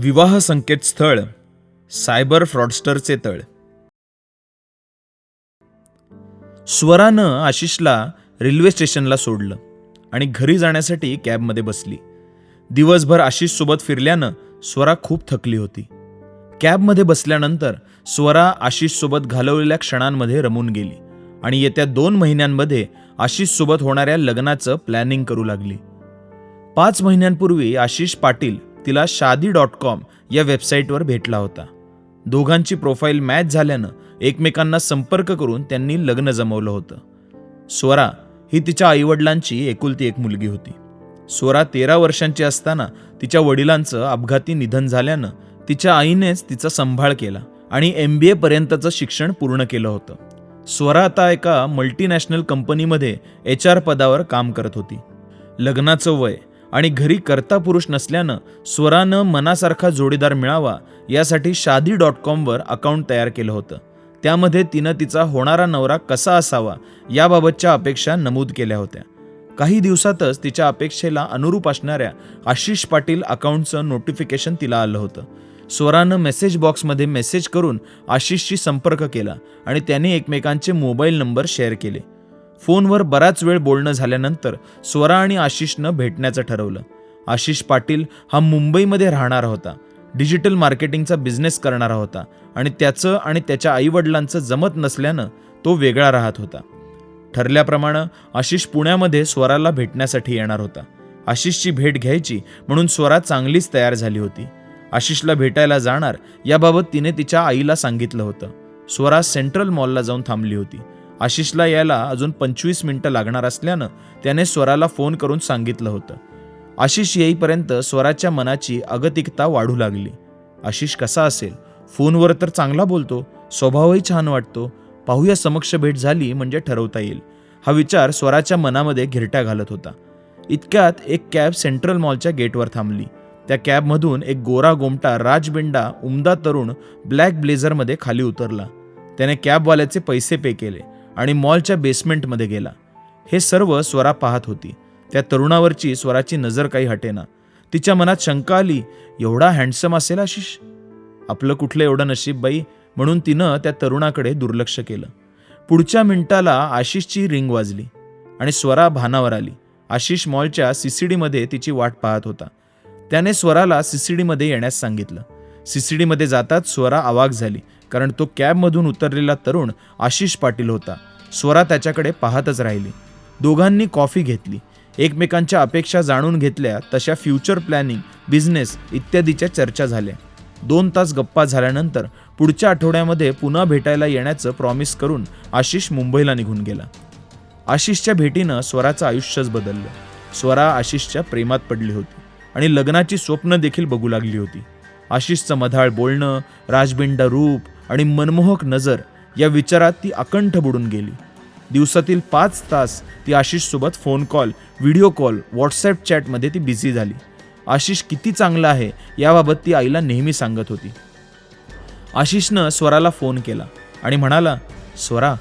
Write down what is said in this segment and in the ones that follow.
विवाह संकेतस्थळ सायबर फ्रॉडस्टरचे तळ. स्वरानं आशिषला रेल्वे स्टेशनला सोडलं आणि घरी जाण्यासाठी कॅबमध्ये बसली. दिवसभर आशिष सोबत फिरल्यानं स्वरा खूप थकली होती. कॅबमध्ये बसल्यानंतर स्वरा आशिष सोबत घालवलेल्या क्षणांमध्ये रमून गेली आणि येत्या दोन महिन्यांमध्ये आशिष सोबत होणाऱ्या लग्नाचं प्लॅनिंग करू लागली. पाच महिन्यांपूर्वी आशिष पाटील तिला शादी डॉट कॉम या वेबसाईटवर भेटला होता. दोघांची प्रोफाईल मॅच झाल्यानं एकमेकांना संपर्क करून त्यांनी लग्न जमवलं होतं. स्वरा ही तिच्या आईवडिलांची एकुलती एक मुलगी होती. स्वरा तेरा वर्षांची असताना तिच्या वडिलांचं अपघाती निधन झाल्यानं तिच्या आईनेच तिचा सांभाळ केला आणि एम बी एपर्यंतचं शिक्षण पूर्ण केलं होतं. स्वरा आता एका मल्टीनॅशनल कंपनीमध्ये एच आर पदावर काम करत होती. लग्नाचं वय आणि घरी कर्ता पुरुष नसल्यानं स्वरानं मनासारखा जोडीदार मिळावा यासाठी शादी डॉट कॉमवर अकाउंट तयार केलं होतं. त्यामध्ये तिनं तिचा होणारा नवरा कसा असावा याबाबतच्या अपेक्षा नमूद केल्या होत्या. काही दिवसातच तिच्या अपेक्षेला अनुरूप असणाऱ्या आशिष पाटील अकाउंटचं नोटिफिकेशन तिला आलं होतं. स्वरानं मेसेज बॉक्समध्ये मेसेज करून आशिषशी संपर्क केला आणि त्याने एकमेकांचे मोबाईल नंबर शेअर केले. फोनवर बराच वेळ बोलणं झाल्यानंतर स्वरा आणि आशिषनं भेटण्याचं ठरवलं. आशिष पाटील हा मुंबईमध्ये राहणारा होता. डिजिटल मार्केटिंगचा बिझनेस करणारा होता आणि त्याचं आणि त्याच्या आईवडिलांचं जमत नसल्यानं तो वेगळा राहत होता. ठरल्याप्रमाणे आशिष पुण्यामध्ये स्वराला भेटण्यासाठी येणार होता. आशिषची भेट घ्यायची म्हणून स्वरा चांगलीच तयार झाली होती. आशिषला भेटायला जाणार याबाबत तिने तिच्या आईला सांगितलं होतं. स्वरा सेंट्रल मॉलला जाऊन थांबली होती. आशिषला यायला अजून पंचवीस मिनटं लागणार असल्यानं त्याने स्वराला फोन करून सांगितलं होतं. आशिष येईपर्यंत स्वराच्या मनाची अगतिकता वाढू लागली. आशिष कसा असेल? फोनवर तर चांगला बोलतो स्वभावही छान वाटतो पाहूया समक्ष भेट झाली म्हणजे ठरवता येईल. हा विचार स्वराच्या मनामध्ये घिरट्या घालत होता. इतक्यात एक कॅब सेंट्रल मॉलच्या गेटवर थांबली. त्या कॅबमधून एक गोरा गोमटा राजबिंडा उमदा तरुण ब्लॅक ब्लेझरमध्ये खाली उतरला. त्याने कॅबवाल्याचे पैसे पे केले. आणि मॉलच्या बेसमेंटमध्ये गेला. हे सर्व स्वरा पाहत होती. त्या तरुणावरची स्वराची नजर काही हटेना तिच्या मनात शंका आली एवढा हँडसम असेल आशिष? आपलं कुठलं एवढं नशीब बाई? म्हणून तिनं त्या तरुणाकडे दुर्लक्ष केलं. पुढच्या मिनिटाला आशिषची रिंग वाजली आणि स्वरा भानावर आली. आशिष मॉलच्या सीसीडीमध्ये तिची वाट पाहत होता. त्याने स्वराला सीसीडीमध्ये येण्यास सांगितलं. सीसीडीमध्ये जाताच स्वरा आवाक झाली कारण तो कॅबमधून उतरलेला तरुण आशिष पाटील होता. स्वरा त्याच्याकडे पाहतच राहिली. दोघांनी कॉफी घेतली. एकमेकांच्या अपेक्षा जाणून घेतल्या तशा फ्युचर प्लॅनिंग बिझनेस इत्यादीच्या चर्चा झाल्या. दोन तास गप्पा झाल्यानंतर पुढच्या आठवड्यामध्ये पुन्हा भेटायला येण्याचं प्रॉमिस करून आशिष मुंबईला निघून गेला. आशिषच्या भेटीनं स्वराचं आयुष्यच बदललं. स्वरा आशिषच्या प्रेमात पडली होती आणि लग्नाची स्वप्न देखील बघू लागली होती. आशिषचं मधाळ बोलणं राजबिंड रूप आणि मनमोहक नजर या विचारात ती अकंठ बुडून गेली. दिवसातील पाच तास ती आशिषसोबत phone call video call WhatsApp चॅटमध्ये ती बिझी झाली. आशिष किती चांगला आहे याबाबत ती आईला नेहमी सांगत होती. आशिषनं स्वराला फोन केला आणि म्हणाला स्वरा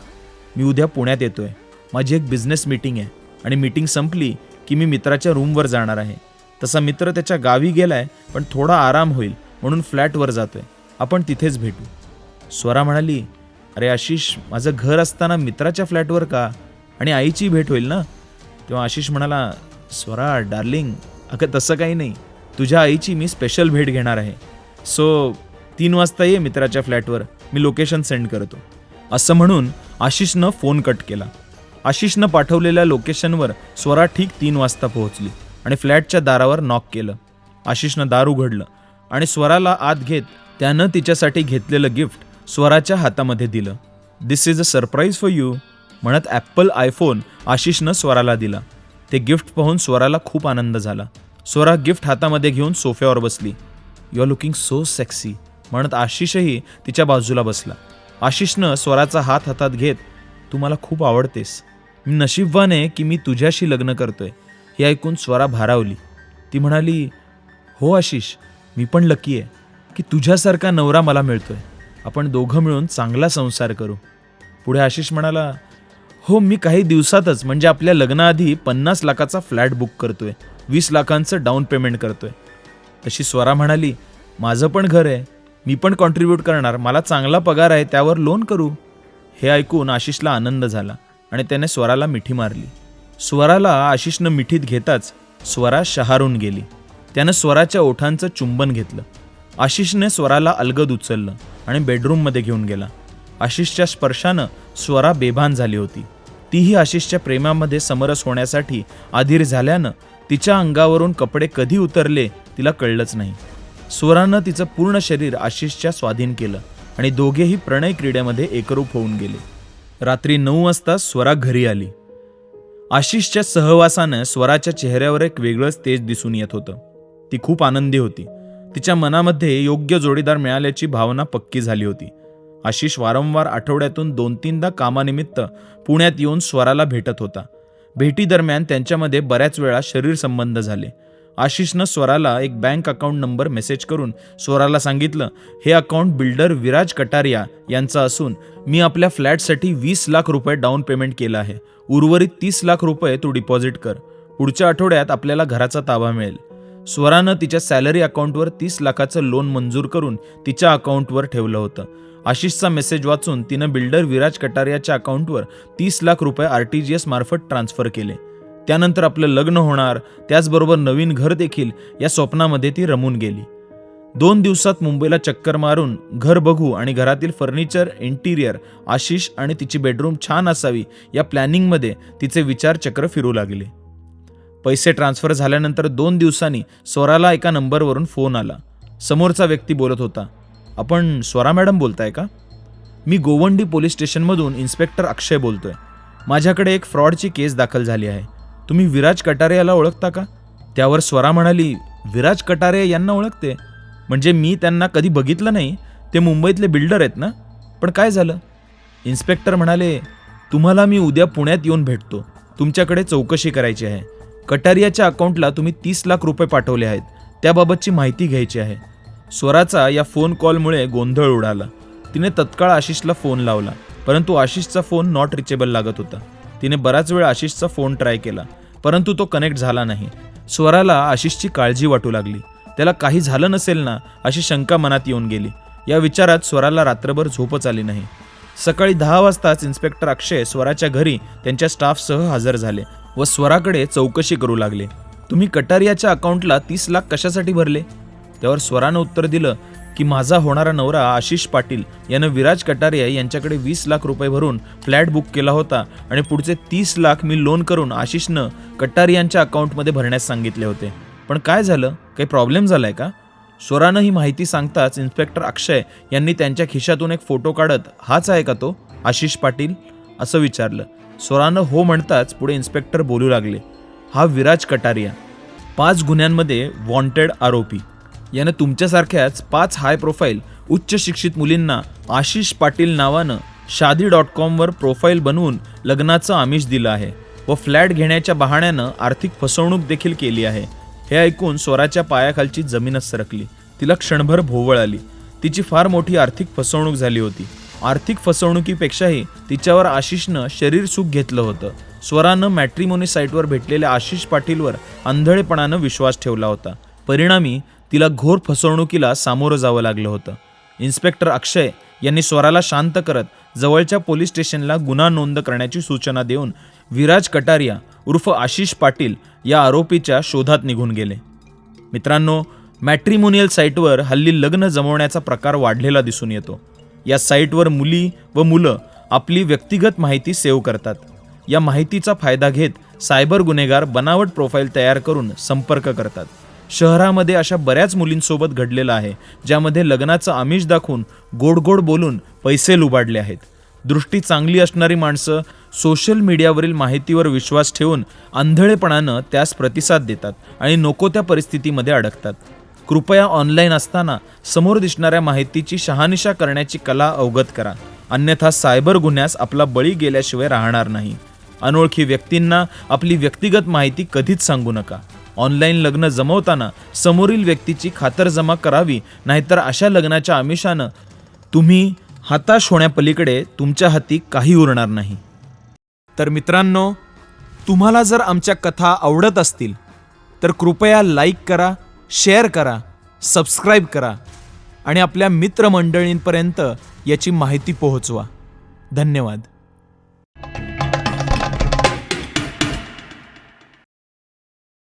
मी उद्या पुण्यात येतोय. माझी एक बिझनेस मीटिंग आहे आणि मीटिंग संपली की मी मित्राच्या रूमवर जाणार आहे. तसा मित्र त्याच्या गावी गेलाय पण थोडा आराम होईल. म्हणून फ्लॅटवर जातोय. आपण तिथेच भेटू. स्वरा म्हणाली अरे आशिष माझं घर असताना मित्राच्या फ्लॅटवर का? आणि आईची भेट होईल ना? तेव्हा आशिष म्हणाला स्वरा डार्लिंग अगं तसं काही नाही. तुझ्या आईची मी स्पेशल भेट घेणार आहे. सो तीन वाजता ये मित्राच्या फ्लॅटवर मी लोकेशन सेंड करतो. असं म्हणून आशिषनं फोन कट केला. आशिषनं पाठवलेल्या लोकेशनवर स्वरा ठीक तीन वाजता पोहोचली आणि फ्लॅटच्या दारावर नॉक केलं. आशिषनं दार उघडलं. आणि स्वराला आत घेत त्यानं तिच्यासाठी घेतलेलं गिफ्ट स्वराच्या हातामध्ये दिलं. This is a surprise for you म्हणत ॲपल आयफोन आशिषनं स्वराला दिला. ते गिफ्ट पाहून स्वराला खूप आनंद झाला. स्वरा गिफ्ट हातामध्ये घेऊन सोफ्यावर बसली. You are looking so sexy म्हणत आशिषही तिच्या बाजूला बसला. आशिषनं स्वराचा हात हातात घेत तू मला खूप आवडतेस. मी नशीबवान आहे की मी तुझ्याशी लग्न करतोय. हे ऐकून स्वरा भारावली. ती म्हणाली हो आशिष मी पण लकी आहे की तुझ्यासारखा नवरा मला मिळतोय. आपण दोघं मिळून चांगला संसार करू. पुढे आशिष म्हणाला हो मी काही दिवसातच म्हणजे आपल्या लग्नाआधी पन्नास लाखाचा फ्लॅट बुक करतोय. वीस लाखांचं डाऊन पेमेंट करतोय. तशी स्वरा म्हणाली माझं पण घर आहे. मी पण कॉन्ट्रीब्यूट करणार. मला चांगला पगार आहे त्यावर लोन करू. हे ऐकून आशिषला आनंद झाला आणि त्याने स्वराला मिठी मारली. स्वराला आशिषनं मिठीत घेताच स्वरा शहारून गेली. त्यानं स्वराच्या ओठांचं चुंबन घेतलं. आशिषने स्वराला अलगद उचललं आणि बेडरूममध्ये घेऊन गेला. आशिषच्या स्पर्शानं स्वरा बेभान झाली होती. तीही आशिषच्या प्रेमामध्ये समरस होण्यासाठी आधीर झाल्यानं तिच्या अंगावरून कपडे कधी उतरले तिला कळलंच नाही. स्वरानं तिचं पूर्ण शरीर आशिषच्या स्वाधीन केलं आणि दोघेही प्रणय क्रीडेमध्ये एकरूप होऊन गेले. रात्री नऊ वाजता स्वरा घरी आली. आशिषच्या सहवासानं स्वराच्या चेहऱ्यावर एक वेगळंच तेज दिसून येत होतं. ती खूप आनंदी होती. तिच्या मनामध्ये योग्य जोडीदार मिळाल्याची भावना पक्की झाली होती. आशिष वारंवार आठवड्यातून दोन तीनदा कामानिमित्त पुण्यात येऊन स्वराला भेटत होता. भेटीदरम्यान त्यांच्यामध्ये बऱ्याच वेळा शरीर संबंध झाले. आशिषनं स्वराला एक बँक अकाउंट नंबर मेसेज करून स्वराला सांगितलं हे अकाउंट बिल्डर विराज कटारिया यांचं असून मी आपल्या फ्लॅटसाठी वीस लाख रुपये डाऊन पेमेंट केलं आहे. उर्वरित तीस लाख रुपये तू डिपॉझिट कर. पुढच्या आठवड्यात आपल्याला घराचा ताबा मिळेल. स्वरानं तिच्या सॅलरी अकाउंटवर तीस लाखाचं लोन मंजूर करून तिच्या अकाउंटवर ठेवलं होतं. आशिषचा मेसेज वाचून तिनं बिल्डर विराज कटारियाच्या अकाउंटवर तीस लाख रुपये आर टी जी एस मार्फत ट्रान्स्फर केले. त्यानंतर आपलं लग्न होणार त्याचबरोबर नवीन घर देखील या स्वप्नामध्ये ती रमून गेली. दोन दिवसात मुंबईला चक्कर मारून घर बघू आणि घरातील फर्निचर इंटिरियर आशिष आणि तिची बेडरूम छान असावी या प्लॅनिंगमध्ये तिचे विचार चक्र फिरू लागले. पैसे ट्रान्स्फर झाल्यानंतर दोन दिवसांनी स्वराला एका नंबरवरून फोन आला. समोरचा व्यक्ती बोलत होता आपण स्वरा मॅडम बोलताय का? मी गोवंडी पोलीस स्टेशनमधून इन्स्पेक्टर अक्षय बोलतोय. माझ्याकडे एक फ्रॉडची केस दाखल झाली आहे. तुम्ही विराज कटारे याला ओळखता का? त्यावर स्वरा म्हणाली विराज कटारे यांना ओळखते. म्हणजे मी त्यांना कधी बघितलं नाही. ते मुंबईतले बिल्डर आहेत ना? पण काय झालं? इन्स्पेक्टर म्हणाले तुम्हाला मी उद्या पुण्यात येऊन भेटतो. तुमच्याकडे चौकशी करायची आहे. कटारियाच्या अकाउंटला तुम्ही तीस लाख रुपये पाठवले आहेत. त्याबाबतची माहिती घ्यायची आहे. स्वराचा या फोन कॉलमुळे गोंधळ उडाला. तिने तत्काळ आशिषला फोन लावला परंतु आशिषचा फोन नॉट रिचेबल लागत होता. तिने बराच वेळ आशिषचा फोन ट्राय केला परंतु तो कनेक्ट झाला नाही. स्वराला आशिषची काळजी वाटू लागली. त्याला काही झालं नसेल ना अशी शंका मनात येऊन गेली. या विचारात स्वराला रात्रभर झोपच आली नाही. सकाळी दहा वाजताच इन्स्पेक्टर अक्षय स्वराच्या घरी त्यांच्या स्टाफसह हजर झाले. व स्वराकडे चौकशी करू लागले. तुम्ही कटारियाच्या अकाउंटला तीस लाख कशासाठी भरले? त्यावर स्वरानं उत्तर दिलं की माझा होणारा नवरा आशिष पाटील यानं विराज कटारिया यांच्याकडे वीस लाख रुपये भरून फ्लॅट बुक केला होता आणि पुढचे तीस लाख मी लोन करून आशिषनं कटारियांच्या अकाउंटमध्ये भरण्यास सांगितले होते. पण काय झालं? काही प्रॉब्लेम झालाय का? स्वरानं ही माहिती सांगताच इन्स्पेक्टर अक्षय यांनी त्यांच्या खिशातून एक फोटो काढत हाच आहे का तो? आशिष पाटील? असं विचारलं. स्वरानं हो म्हणताच पुढे इन्स्पेक्टर बोलू लागले. हा विराज कटारिया. पाच गुन्ह्यांमध्ये वॉन्टेड आरोपी. यानं तुमच्यासारख्याच पाच हाय प्रोफाईल उच्च शिक्षित मुलींना आशिष पाटील नावानं शादी डॉट कॉमवर प्रोफाईल बनवून लग्नाचं आमिष दिलं आहे व फ्लॅट घेण्याच्या बहाण्यानं आर्थिक फसवणूक देखील केली आहे. हे ऐकून स्वराच्या पायाखालची जमीनच सरकली. तिला क्षणभर भोवळ आली. तिची फार मोठी आर्थिक फसवणूक झाली होती. आर्थिक फसवणुकीपेक्षाही तिच्यावर आशिषनं शरीर सुख घेतलं होतं. स्वरानं मॅट्रिमोनी साईटवर भेटलेल्या आशिष पाटीलवर आंधळेपणानं विश्वास ठेवला होता. परिणामी तिला घोर फसवणुकीला सामोरं जावं लागलं होतं. इन्स्पेक्टर अक्षय यांनी स्वराला शांत करत जवळच्या पोलीस स्टेशनला गुन्हा नोंद करण्याची सूचना देऊन विराज कटारिया उर्फ आशिष पाटील या आरोपीच्या शोधात निघून गेले. मित्रांनो मॅट्रिमोनियल साईटवर हल्ली लग्न जमवण्याचा प्रकार वाढलेला दिसून येतो. या साईटवर मुली व मुलं आपली व्यक्तिगत माहिती सेव्ह करतात. या माहितीचा फायदा घेत सायबर गुन्हेगार बनावट प्रोफाईल तयार करून संपर्क करतात. शहरामध्ये अशा बऱ्याच मुलींसोबत घडलेलं आहे ज्यामध्ये लग्नाचं आमिष दाखवून गोड गोड बोलून पैसे लुबाडले आहेत. दृष्टी चांगली असणारी माणसं सोशल मीडियावरील माहितीवर विश्वास ठेवून आंधळेपणानं त्यास प्रतिसाद देतात आणि नको त्या परिस्थितीमध्ये अडकतात. कृपया ऑनलाईन असताना समोर दिसणाऱ्या माहितीची शहानिशा करण्याची कला अवगत करा. अन्यथा सायबर गुन्ह्यास आपला बळी गेल्याशिवाय राहणार नाही. अनोळखी व्यक्तींना आपली व्यक्तिगत माहिती कधीच सांगू नका. ऑनलाईन लग्न जमवताना समोरील व्यक्तीची खातरजमा करावी नाहीतर अशा लग्नाच्या आमिषानं तुम्ही हताश होण्यापलीकडे तुमच्या हाती काही उरणार नाही. तर मित्रांनो तुम्हाला जर आमच्या कथा आवडत असतील तर कृपया लाईक करा शेअर करा सबस्क्राईब करा आणि आपल्या मित्रमंडळींपर्यंत याची माहिती पोहोचवा. धन्यवाद.